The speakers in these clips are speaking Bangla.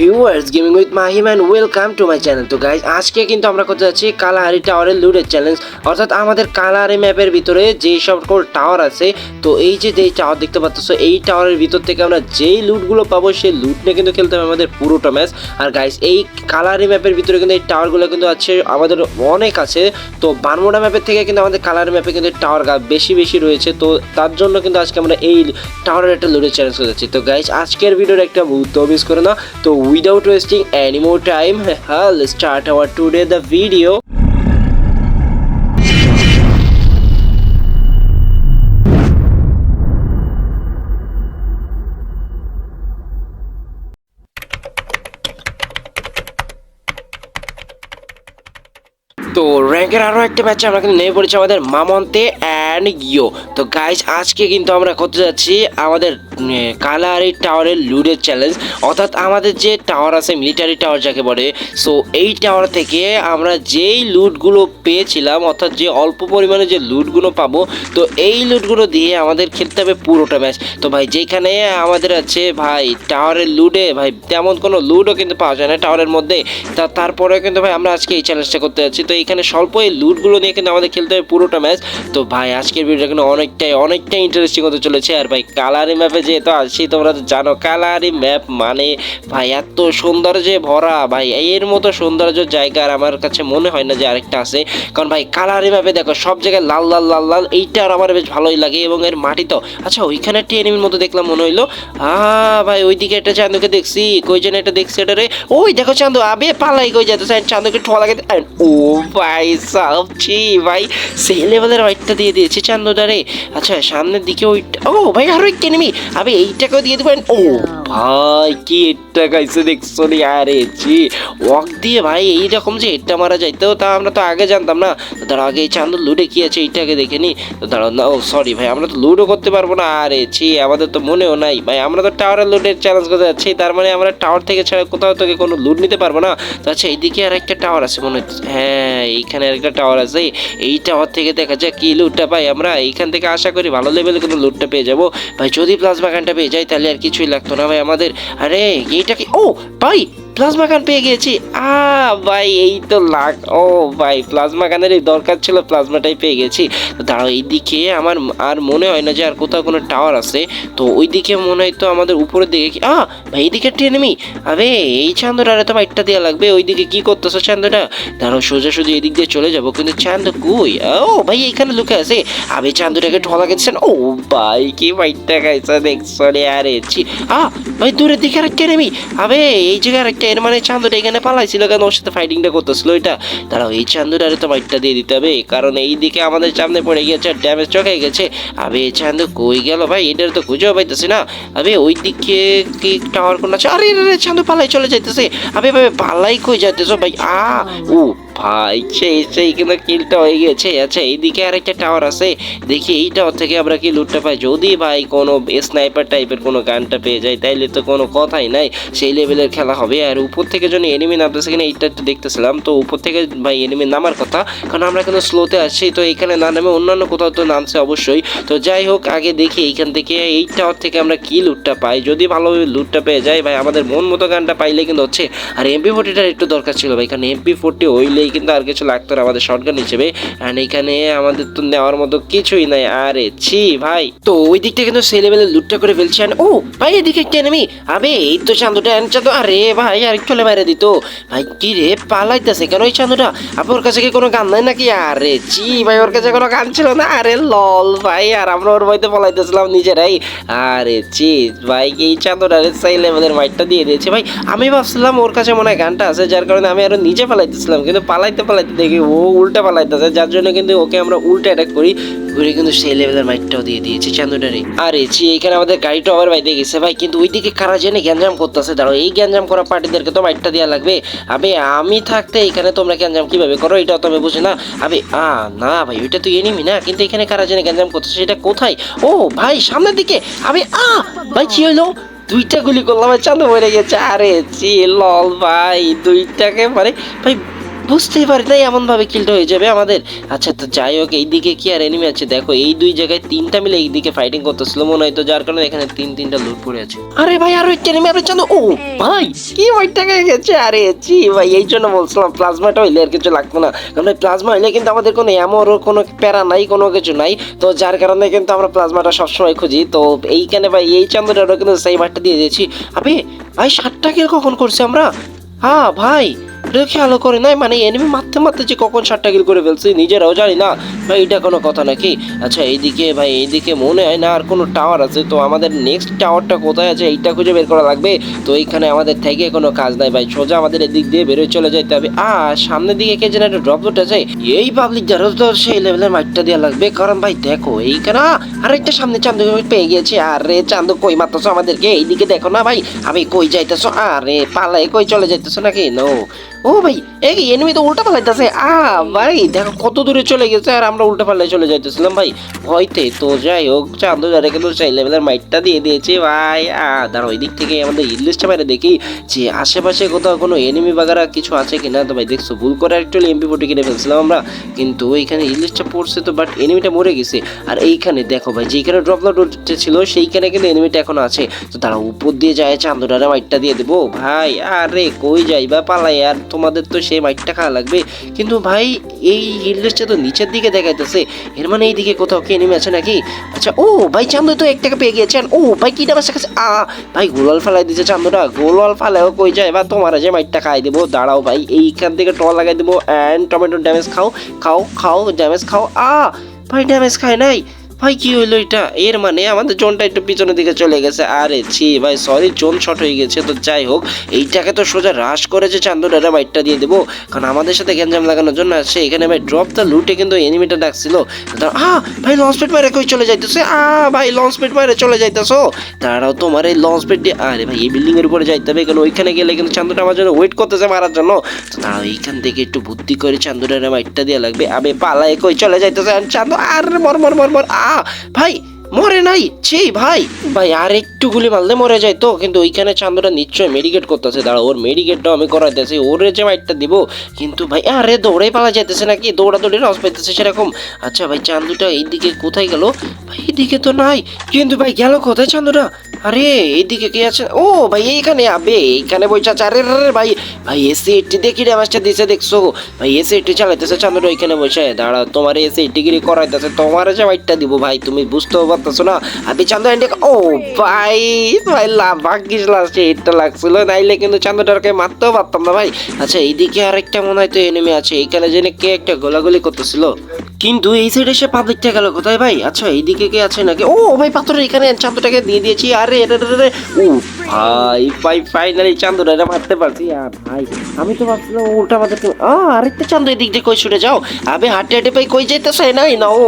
Viewers gaming with Mahim and welcome to my channel তো গাইজ আজকে কিন্তু আমরা করতে যাচ্ছি কালাহারি টাওয়ারের লুডের চ্যালেঞ্জ অর্থাৎ আমাদের কালাহারি ম্যাপের ভিতরে যেই সকল টাওয়ার আছে, তো এই যে যেই টাওয়ার দেখতে পাচ্ছ, এই টাওয়ারের ভিতর থেকে আমরা যেই লুটগুলো পাবো, সেই লুট নিয়ে কিন্তু খেলতে হবে আমাদের পুরোটা ম্যাচ আর গাইজ এই কালাহারি ম্যাপের ভিতরে কিন্তু এই টাওয়ারগুলো কিন্তু আছে, আমাদের অনেক আছে। তো বানমোড়া ম্যাপের থেকে কিন্তু আমাদের কালার ম্যাপে কিন্তু টাওয়ার বেশি বেশি রয়েছে। তো তার জন্য কিন্তু আজকে আমরা এই টাওয়ারের একটা লুডের চ্যালেঞ্জ করে যাচ্ছি। তো গাইজ আজকের ভিডিওর একটা মুহূর্ত মিস করে না। তো without wasting any more time Hal start our today the video তো র্যাঙ্কের আরও একটা ম্যাচে আমরা কিন্তু নেমে পড়েছি আমাদের মামন্তে অ্যান্ড ইয়ো তো গাইজ আজকে কিন্তু আমরা করতে যাচ্ছি আমাদের কালারি টাওয়ারের লুডের চ্যালেঞ্জ অর্থাৎ আমাদের যে টাওয়ার আছে মিলিটারি টাওয়ার যাকে বলে সো এই টাওয়ার থেকে আমরা যেই লুটগুলো পেয়েছিলাম, অর্থাৎ যে অল্প পরিমাণে যে লুটগুলো পাবো, তো এই লুটগুলো দিয়ে আমাদের খেলতে হবে পুরোটা ম্যাচ তো ভাই, যেখানে আমাদের আছে ভাই টাওয়ারের লুডে, ভাই, তেমন কোনো লুডও কিন্তু পাওয়া যায় না টাওয়ারের মধ্যে। তা তারপরে কিন্তু ভাই, আমরা আজকে এই চ্যালেঞ্জটা করতে যাচ্ছি। তো এখানে স্বল্প এই লুটগুলো নিয়ে কিন্তু আমাদের খেলতে হবে পুরোটা ম্যাচ তো ভাই আজকের ভিডিওটা কিন্তু অনেকটাই অনেকটাই ইন্টারেস্টিং হতে চলেছে। আর ভাই, কালারি ম্যাপে যেহেতু আসছি তোমরা তো জানো, কালারি ম্যাপ মানে ভাই, এত সৌন্দর্যে ভরা। ভাই, এর মতো সৌন্দর্য জায়গা আর আমার কাছে মনে হয় না যে আরেকটা আছে। কারণ ভাই, কালারি ম্যাপে দেখো, সব জায়গায় লাল লাল লাল লাল, এইটা আর আমার বেশ ভালোই লাগে। এবং এর মাটি তো আচ্ছা ওইখানে একটা এনিমির মতো দেখলাম, মনে হইল। আ ভাই, ওইদিকে একটা চান্দুকে দেখছি। কই যেন একটা দেখছি এটা রে। ওই দেখো চান্দু আবে, পালাই কই যেতে চান্দুকে ঠোয়া লাগে ও ভাই সাব ছি, ভাই, সেই লেভেলের হোয়াইটটা দিয়ে দিয়েছে। চান্দুটারে আচ্ছা সামনের দিকে ওই ও, ভাই, আরও একটা এনিমি আবে, এইটাকেও দিয়ে দেবেন। ও ভাই, কি এটা গাইছে দেখছ নি? আরে জি ওয়াক দিয়ে ভাই, এইরকম যে এটা মারা যাইতো তা আমরা তো আগে জানতাম না। তার আগে এই চান্দু লুডে কি আছে, এইটাকে দেখে নি। দাঁড়াও, না, ও সরি ভাই, আমরা তো লুডো করতে পারব না। আরে, ছি, আমাদের তো মনেও নাই। ভাই, আমরা তো টাওয়ারের লুডের চ্যালেঞ্জ করতে যাচ্ছি, তার মানে আমরা টাওয়ার থেকে ছাড়া কোথাও থেকে কোনো লুট নিতে পারব না। তো আচ্ছা এইদিকে আর একটা টাওয়ার আছে মনে হচ্ছে। হ্যাঁ এইখানে আর একটা টাওয়ার আছে। এই টাওয়ার থেকে দেখা যাক কি লুটটা পাই আমরা। এইখান থেকে আশা করি ভালো লেভেলে কোনো লুটটা পেয়ে যাব। ভাই, যদি প্লাজমা গানটা পেয়ে যাই, তাহলে আর কিছুই লাগতো না ভাই। আমাদের, আরে, এইটা কি? ও, ভাই প্লাজমা গান পেয়ে গেছি আ, ভাই, এই তো লাগ, ও, ভাই প্লাজমা গানের এই দরকার ছিল প্লাজমাটাই পেয়ে গেছি। তো দাঁড়াও, এইদিকে আমার, আর মনে হয় না যে আর কোথাও কোনো টাওয়ার আছে। তো ওইদিকে মনে হয় তো আমাদের উপরের দিকে কি, আ, ভাই, এইদিকে enemy আরে এই চান্দটারে তো বাইকটা দেওয়া লাগবে, ওইদিকে কি করতেছো চান্দটা? দাঁড়াও, সোজা সোজা এদিক দিয়ে চলে যাব, কিন্তু চান্দ কই? ও, ভাই, এইখানে লুকে আছে। আবে, চান্দটাকে ঠলা গেছেন ও, ভাই, কি বাইকটা খাইছে, দেখছ রে, আরে আ ভাই দূরের দিকে আরেকটা enemy আবে, এই জায়গায় আরেকটা এর মানে চান্দুটা এখানে পালাইছিল কেন? ওর সাথে ফাইটিংটা করতেছিল এটা দাঁড়াও, এই চান্দুটারে তো বাইকটা দিয়ে দিতে হবে, কারণ এই দিকে আমাদের সামনে পড়ে গিয়েছে ড্যামেজ চকে গেছে। আবে, এই চান্দু কই গেল ভাই? এটার তো খুঁজেও পাইতেছি না। আবে, ওই দিকে কি টাওয়ার কোন আছে? আরে রে চান্দু পালাই চলে যাইতেছে। আবে, ভাই পালাই কই যাইতেছো ভাই? আ ও ভাই, সেই সেই কিন্তু কিলটা হয়ে গেছে। আচ্ছা এইদিকে আরেকটা টাওয়ার আছে। দেখি এই টাওয়ার থেকে আমরা কি লুটটা পাই? যদি ভাই কোনো স্নাইপার টাইপের কোনো গানটা পেয়ে যায়, তাইলে তো কোনো কথাই নাই। সেই লেভেলের খেলা হবে। আর উপর থেকে যখন এনিমি নামতেছে কিনা এইটা একটু দেখতেছিলাম। তো উপর থেকে ভাই এনিমি নামার কথা। কারণ আমরা কিন্তু স্লোতে আছি তো এখানে না নামে অন্যান্য কোথাও তো নামছে অবশ্যই। তো যাই হোক, আগে দেখি এইখান থেকে এই টাওয়ার থেকে আমরা কি লুটটা পাই। যদি ভালোভাবে লুটটা পেয়ে যাই ভাই আমাদের মন মতো গানটা পাইলে কিন্তু হচ্ছে। আর এমপি ফোর্টিটার একটু দরকার ছিল ভাই, কারণ এমপি ফোর্টি হইলেই কিন্তু আর কিছু লাগতো না আমাদের শর্টগান হিসেবে। আর এখানে আমাদের তো নেওয়ার মতো কিছুই নাই। আরে ছি ভাই। তো ওই দিকটা কিন্তু সেই লেভেলে লুটটা করে ফেলছি। ও, ভাই, এদিকে একটা enemy আবে, এই তো চান্দুটা চান্দু, আরে ভাই, আর চলে বাইরে দিত। ভাই, কি রে, পালাইতেছে কেন ওই চান্দুটা? আপনি ওর কাছে কি কোনো গান নাই নাকি? আরে জি ভাই, ওর কাছে কোনো গান ছিল না? আরে লল ভাই, আর আমরা ওর বইতে পালাইতেছিলাম নিজেরাই। আরে জি ভাই, এই চান্দুটা সেই লেভেলের মাইটটা দিয়ে দিয়েছে। ভাই, আমি ভাবছিলাম ওর কাছে মনে হয় গানটা আছে, যার কারণে আমি আরও নিজে পালাইতেছিলাম, কিন্তু পালাইতে পালাইতে দেখি ও উল্টা পালাইতেছে, যার জন্য কিন্তু ওকে আমরা উল্টা অ্যাটাক করি। ঘুরে কিন্তু সেই লেভেলের মাইটটাও দিয়ে দিয়েছে চান্দুটারে আরে জি এখানে আমাদের গাড়িটা আবার বাইতে গেছে ভাই, কিন্তু ওইদিকে কারা জেনে গ্যাঞ্জাম করতেছে। দাঁড়ো এই গ্যাঞ্জাম করা পার্টিদেরকে তো মাইটটা দেওয়া লাগবে। আবে, আমি থাকতে এখানে তোমরা গ্যাঞ্জাম কীভাবে করো? এটাও তো আমি বুঝি না। আবে, আ, না ভাই, ওইটা তো এনিমি না, কিন্তু এখানে কারা জেনে গ্যাঞ্জাম করতেছে, সেটা কোথায়? ও ভাই, সামনের দিকে। আবে, আ, ভাই, কি হইল? দুইটা গুলি করলাম চালু হয়ে গেছে। আরে চি লল ভাই, দুইটাকে মানে ভাই বুঝতেই পারি, তাই এমন ভাবে কিলটা হয়ে যাবে আমাদের। আচ্ছা তো যাই হোক, এইদিকে কি আর এনিমি আছে? দেখো, এই দুই জায়গায় তিনটা মিলে এইদিকে ফাইটিং করতেছিল, মনে হয় তো, যার কারণে এখানে তিন, তিনটা লুট পড়ে আছে। আরে ভাই, আরও একটা এনিমি আরও চাঁদো, ও ভাই, কি ওইটা গেছে? আরে জি ভাই, এই জন্য বলছিলাম প্লাজমাটা হইলে আর কিছু লাগতো না। কারণ প্লাজমা হইলে কিন্তু আমাদের কোনো এমনও কোনো প্যারা নাই, কোনো কিছু নাই। তো যার কারণে কিন্তু আমরা প্লাজমাটা সবসময় খুঁজি। তো এইখানে ভাই, এই চান্দুটারও কিন্তু সেই মাঠটা দিয়ে দিয়েছি। আবে, ভাই ষাটটা কিল কখন করছি আমরা? হ্যাঁ ভাই এটা খেয়াল করে নাই। মানে এনিমি মারতে মারতে যে কখন ষাটটা কিল করে ফেলছি, নিজেরাও জানি না। ভাই, এটা কোনো কথা নাকি? আচ্ছা এইদিকে ভাই, এইদিকে মনে হয় না আর কোনো টাওয়ার আছে। তো আমাদের নেক্সট টাওয়ারটা কোথায় আছে, এইটা খুঁজে বের করা লাগবে। তো এইখানে আমাদের থেকে কোনো কাজ নাই ভাই, সোজা আমাদের এদিক দিয়ে বেরোয় চলে যেতে হবে। আর সামনের দিকে কে যেন একটা ড্রপ আছে এই পাবলিক যারও তো সেই লেভেলের মাইটটা দেওয়া লাগবে। কারণ ভাই, দেখো, এইখানে আর একটা সামনে চান্দু পেয়ে গেছে আরে, চান্দু কই মারতেছো আমাদেরকে? এইদিকে দেখো না ভাই, আমি কই যাইতেছো? আরে পালাই কই চলে যাইতেছো নাকি? নো ও ভাই, এই এনিমি তো উল্টা পালাইতেছে আ, ভাই, দেখো কত দূরে চলে গেছে আর আমরা উল্টা পাল্লাই চলে যাইতেছিলাম ভাই। ভয়তে তো যাই হোক চান্দু যারে কিন্তু সেই লেভেলের মাইটটা দিয়ে দিয়েছে ভাই। আ দাঁড়া ওই দিক থেকে আমাদের ইংলিশটা বাইরে দেখি যে আশেপাশে কোথাও কোনো এনিমি বাগারা কিছু আছে কিনা। তো ভাই, দেখছ, ভুল করে অ্যাকচুয়ালি এমপি ফোর্টি কিনে ফেলছিলাম আমরা। কিন্তু ওইখানে ইংলিশটা পড়ছে তো বাট এনিমিটা মরে গেছে। আর এইখানে দেখো ভাই যেখানে ড্রপ লট ছিল, সেইখানে কিন্তু এনিমিটা এখন আছে। তো তারা উপর দিয়ে যায় চান্দুটারে মাইটটা দিয়ে দেবো। ভাই, আরে, কই যাই বা পালাই আর তোমাদের তো সেই মাইটটা খাওয়া লাগবে। কিন্তু ভাই, এই হিললেসটা তো নিচের দিকে দেখাইতেছে। এর মানে এই দিকে কোথাও কে নেমে আছে নাকি? আচ্ছা ও, ভাই চান্দু তো একটাকে পেয়ে গিয়েছেন। ও, ভাই কিটা বাসা কাছে আ, ভাই গোলাল ফেলাই দিয়েছে চান্দুটা। গোলাল ফেলাও কই যায়? বা তোমার যে মাইটটা খাই দেবো, দাঁড়াও ভাই, এইখান থেকে টল লাগাই দেবো। অ্যান্ড টমেটো ড্যামেজ খাও খাও খাও ড্যামেজ খাও। আ, ভাই ড্যামেজ খায় নাই। ভাই কি হইল এটা? এর মানে আমাদের জোনটা একটু পিছনের দিকে চলে গেছে। আরে ছি ভাই সরি জোন শর্ট হয়ে গেছে তো যাই হোক। এইটাকে তো সোজা রাশ করেছে চান্দুটারে মাইটটা দিয়ে দেবো। কারণ আমাদের সাথে গ্যাঞ্জাম লাগানোর জন্য আসছে এখানে ভাই ড্রপ দ্য লুটে কিন্তু এনিমিটা ডাকছিল। দাঁড়াও, আ ভাই লঞ্চ পেট মারে কই চলে যাইতেছে? আ ভাই লঞ্চ পেট মারে চলে যাইতেছো। দাঁড়াও তোমার এই লঞ্চ পেট দিয়ে আরে ভাই এই বিল্ডিং এর উপরে যাইতে হবে। কারণ ওইখানে গেলে কিন্তু চান্দুটা আমার জন্য ওয়েট করতেছে মারার জন্য। তো এইখান থেকে একটু বুদ্ধি করে চান্দুটারে মাইটটা দেওয়া লাগবে। আবে পালায় কই চলে যাইতেছে? চান্দু আর মর মর মর মর ভাই, মরে নাই, ছি ভাই। ভাই আর একটু গুলি মারলে মরে যায় তো, কিন্তু ওইখানে চান্দুটা নিশ্চয়ই মেডিকেট করতেছে। দাঁড়া ওর মেডিকেটটা আমি করাইতেছি, ওর যে মাইটটা দিব। কিন্তু ভাই, আরে দৌড়ে পালা যাইতেছে নাকি? দৌড়া দৌড়ে রস পাইতেছে সেরকম। আচ্ছা ভাই, চান্দুটা এইদিকে কোথায় গেল? ভাই, এদিকে তো নাই। কিন্তু ভাই, গেল কোথায় চান্দুটা? আরে এইদিকে কে আছে? ও, ভাই, এইখানে, আবে, এইখানে বইসা আছে। আরে ভাই ভাই এসি এইটটি দেখি রে ড্যামেজটা দিছে, দেখছ? ভাই এসি এইটটি চালাইতেছে চান্দুটা ওইখানে বসে। দাঁড়া তোমার এসি এইটটি গিরি করাইতেছে? তোমার যে মাইটটা দিব, ভাই, তুমি বুঝতেও পারতেছো না? চান্দু এন্ডে ও, ভাই ভাই ভাগ্যিস লাস্টে হিটটা লাগছিল। নাইলে কিন্তু চান্দুটাকে মারতেও পারতাম না, ভাই। আচ্ছা এইদিকে আরেকটা মনে হয় তো এনিমি আছে। এইখানে জেনে কে একটা গোলাগুলি করতেছিল? কিন্তু এই সাইডে এসে পাবলিকটা গেল কোথায়, ভাই? আচ্ছা এইদিকে কে আছে নাকি? ও, ভাই, পাথরের এখানে চান্দুটাকে দিয়ে দিয়েছি। আরে রে রে রে ও ভাই ভাই ফাইনালি চান্দুটাকে মারতে পারছি। আর ভাই, আমি তো ভাবছিলাম উল্টা আমাদেরকে আ আরেকটা চান্দু এদিক দিয়ে কই ছুটে যাও। আবে হাঁটে হাঁটে ভাই কই যাইতেছে? নাই না ও,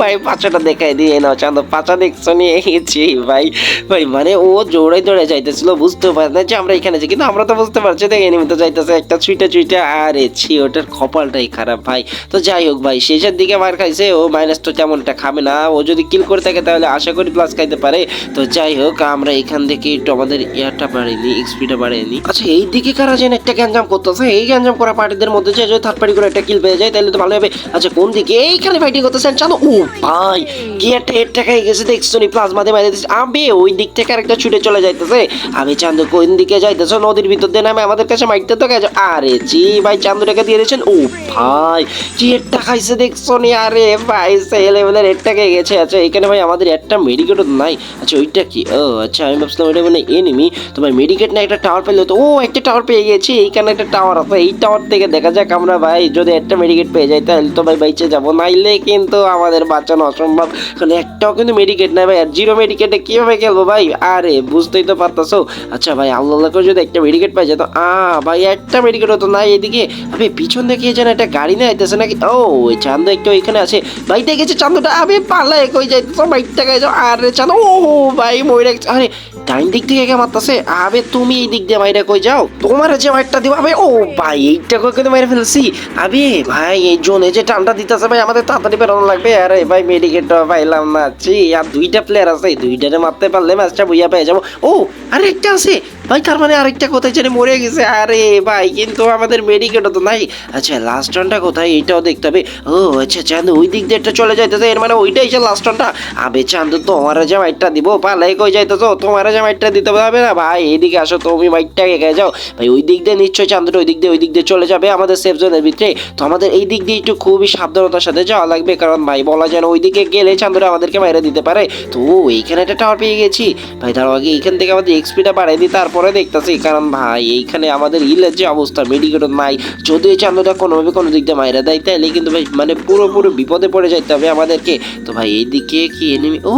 ভাই পাচাটা দেখাই দিয়ে নাও, চান্দু পাচা দেখছ নিয়ে গেছি ভাই ভাই মানে ও জোড়াই দৌড়ে যাইতেছিল, বুঝতে পারে না যে আমরা এখানে আছি, কিন্তু আমরা তো বুঝতে পারছি দেখ এনিমি তো যাইতেছে একটা ছুইটা ছুইটা। আরে ছি, ওটার কপালটাই খারাপ, ভাই। তো যাই হোক, ভাই, শেষের দিকে মার খাইছে, ও মাইনাস তো তেমনটা খাবে না। ও যদি কিল করে থাকে, তাহলে আশা করি প্লাস খাইতে পারে। তো যাই হোক, আমরা এখান থেকে একটু আমাদের ইয়ারটা বাড়িয়ে এক্সপিটা বাড়িয়ে নিই আচ্ছা এই দিকে কারা যেন একটা গ্যাঞ্জাম করতেছে, এই গ্যাঞ্জাম করা পার্টিদের মধ্যে যে যদি থার্ড পার্টি করে একটা কিল পেয়ে যায়, তাহলে তো ভালো হবে। আচ্ছা কোন দিকে? এইখানে ফাইটিং করতেছেন চাঁদো ও ভাই, কি একটা হেড টাকাই গেছে, দেখছ নি? প্লাজমা দিয়ে মাইরে দিচ্ছে। আবে, ওই দিক থেকে আরেকটা ছুটে চলে যাইতেছে। আমি চান্দু, কোন দিকে যাইতেছো? নদীর ভিতর দিয়ে নামে আমাদের কাছে মাইরতে তো গেছে। আরে জি, ভাই, চান্দুটাকে দিয়ে দিয়েছেন। ও ভাই, কি হেডটা খাইছে, দেখছ নি? আরে ভাই সেই লেভেলের হেডটা খেয়ে গেছে। আচ্ছা এখানে ভাই আমাদের একটা মেডিকেটও নাই। আচ্ছা ওইটা কি? ও আচ্ছা আমি ভাবছিলাম ওইটা মানে এনিমি তো ভাই মেডিকেট না একটা টাওয়ার পেলে তো, ও, একটা টাওয়ার পেয়ে গেছি, এইখানে একটা টাওয়ার আছে, এই টাওয়ার থেকে দেখা যাক আমরা ভাই যদি একটা মেডিকেট পেয়ে যাই, তাহলে তো ভাই বাইচে যাব। নাইলে কিন্তু আমাদের বাঁচানো অসম্ভব। কারণ একটাও কিন্তু মেডিকেট নাই ভাই, আর জিরো মেডিকেটে কীভাবে খেলব ভাই? আরে, বুঝতেই তো পারতাছো। আচ্ছা ভাই আল্লাহ করে যদি একটা মেডিকেট পাই যেত আ, ভাই, একটা মেডিকেট হতো না এদিকে। আবে, পিছন দেখে যেন একটা গাড়ি নিয়ে আইতেছে নাকি? ও, ওই চান্দ একটু ওইখানে আছে। ভাই, দেখেছে চান্দটা? আবে, পালায় কই যাইতেছো? বাইকটা গাই যাও আরে চাঁদ ও ভাই গেছে। আরে, ডাইন দিক থেকে মারতাছে। আবে, তুমি এই দিক দিয়ে মাইরা কই যাও? তোমার যে মাইরটা দিবা, আবে, ও ভাই, এইটা কই কিন্তু মাইরে ফেলছি। আবে, ভাই, এই জোনে যে টানটা দিতেছে, ভাই, আমাদের তাড়াতাড়ি বেরোনো লাগবে। আরে, ভাই মেডিকেটটা পাইলাম না। চি আর দুইটা প্লেয়ার আছে দুইটারে মারতে পারলে ম্যাচটা বইয়া পেয়ে যাব। ও, আরে, একটা আছে। ভাই, তার মানে আরেকটা কোথায় জানি মরে গেছে। আরে ভাই, কিন্তু আমাদের মেডিকেটও তো নাই। আচ্ছা লাস্ট রানটা কোথায়? এটাও দেখতে হবে। ও আচ্ছা চান্দু ওই দিক দিয়ে চলে যাইতেছে। এর মানে ওইটাই সে লাস্ট রানটা আবে চান্দু তোমার যে মাইটটা দিব, পালাই কই যাইতেছো? তোমার যে মাইটটা দিতে হবে না? ভাই, এদিকে আসো, তুমি মাইটটা এগিয়ে যাও। ভাই, ওই দিক দিয়ে নিশ্চয়ই চান্দুটা ওই দিক দিয়ে, ওই দিক দিয়ে চলে যাবে আমাদের সেফ জোনের ভিতরে। তো আমাদের এই দিক দিয়ে একটু খুবই সাবধানতার সাথে যাওয়া লাগবে। কারণ ভাই, বলা যায় না, ওই দিকে গেলে চান্দুরা আমাদেরকে মেরে দিতে পারে। তো এইখানে একটা টাওয়ার পেয়ে গেছি। ভাই, তার আগে এইখান থেকে আমাদের এক্সপিটা বাড়াই দিই, তারপরে দেখতেছি, কারণ ভাই, এইখানে আমাদের ইলের যে অবস্থা মেডিকেল নাই যদি এই চান্দটা কোনোভাবে কোনো দিক দিয়ে মাইরা দেয় তাহলে কিন্তু ভাই মানে পুরোপুরি বিপদে পড়ে যাইতে হবে আমাদেরকে। তো ভাই, এইদিকে কি এনিমি ও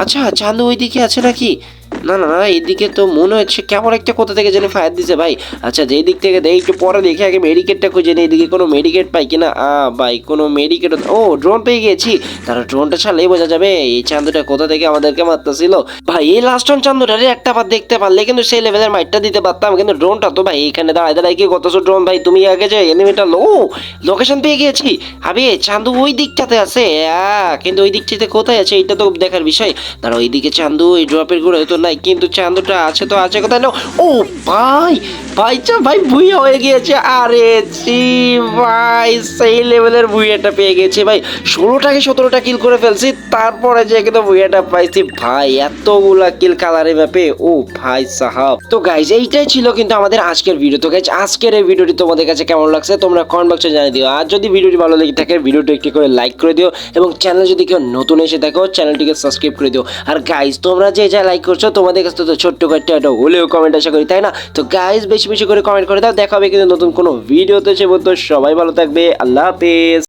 আচ্ছা চান্দু ওইদিকে আছে নাকি? না না না এইদিকে তো মনে হচ্ছে কেমন একটা কোথা থেকে যেন ফায়ার দিছে ভাই। আচ্ছা যেই দিক থেকে দেখ, একটু পরে দেখে, আগে মেডিকেটটা খুঁজে নিই, এদিকে কোনো মেডিকেট পাই কিনা? আ, ভাই, কোনো মেডিকেট ও ড্রোন পেয়ে গেছি তারা ড্রোনটা ছাড়লেই বোঝা যাবে, এই চান্দুটা কোথা থেকে আমাদেরকে মারতেছিল। ভাই, এই লাস্ট টাইম চান্দুটারে একটা বার দেখতে পারলে কিন্তু সেই লেভেলের মাইটটা দিতে পারতাম, কিন্তু ড্রোনটা তো ভাই, এখানে দাঁড়ায় দাঁড়ায় কি কতশো ড্রোন ভাই, তুমি আগে যে এনিমিটা লো লোকেশন পেয়ে গিয়েছি। আবে চান্দু ওই দিকটাতে আছে। কিন্তু ওই দিকটাতে কোথায় আছে এটা তো দেখার বিষয়। দাঁড়া ওইদিকে চান্দু এই ড্রপেরগুলো তো নাই। কিন্তু চান্দুটা আছে তো আছে কোথায়? না ও ভাই ভাই চা, ভাই ভুইয়া হয়ে গিয়েছে। আরে জি ভাই, সেই লেভেলের ভুইয়াটা পেয়ে গেছে ভাই। ষোলোটাকে সতেরোটা কিল করে ফেলছি, তারপরে যে কিন্তু ভুইয়াটা পাইছি। ভাই, এতগুলা কিল কালারে ম্যাপে ও ভাই সাহাব। তো গাইজ এইটাই ছিল কিন্তু আমাদের আজকের ভিডিও তো গাইজ আজকের এই ভিডিওটি তোমাদের কাছে কেমন লাগছে, তোমরা কমেন্ট বক্সে জানিয়ে দিও। আর যদি ভিডিওটি ভালো লেগে থাকে ভিডিওটি একটি করে লাইক করে দিও। এবং চ্যানেল যদি কেউ নতুন এসে থাকো চ্যানেলটিকে সাবস্ক্রাইব করে দিও। আর গাইজ তোমরা যে যা লাইক করছ তোমাদের কাছে তো ছোট্ট একটা একটা হলেও কমেন্ট আশা করি, তাই না? তো গাইজ বেশি বেশি করে কমেন্ট করে দাও। দেখাবে কিন্তু নতুন কোনো ভিডিওতে সে বলতো সবাই ভালো থাকবে। আল্লাহ হাফেজ।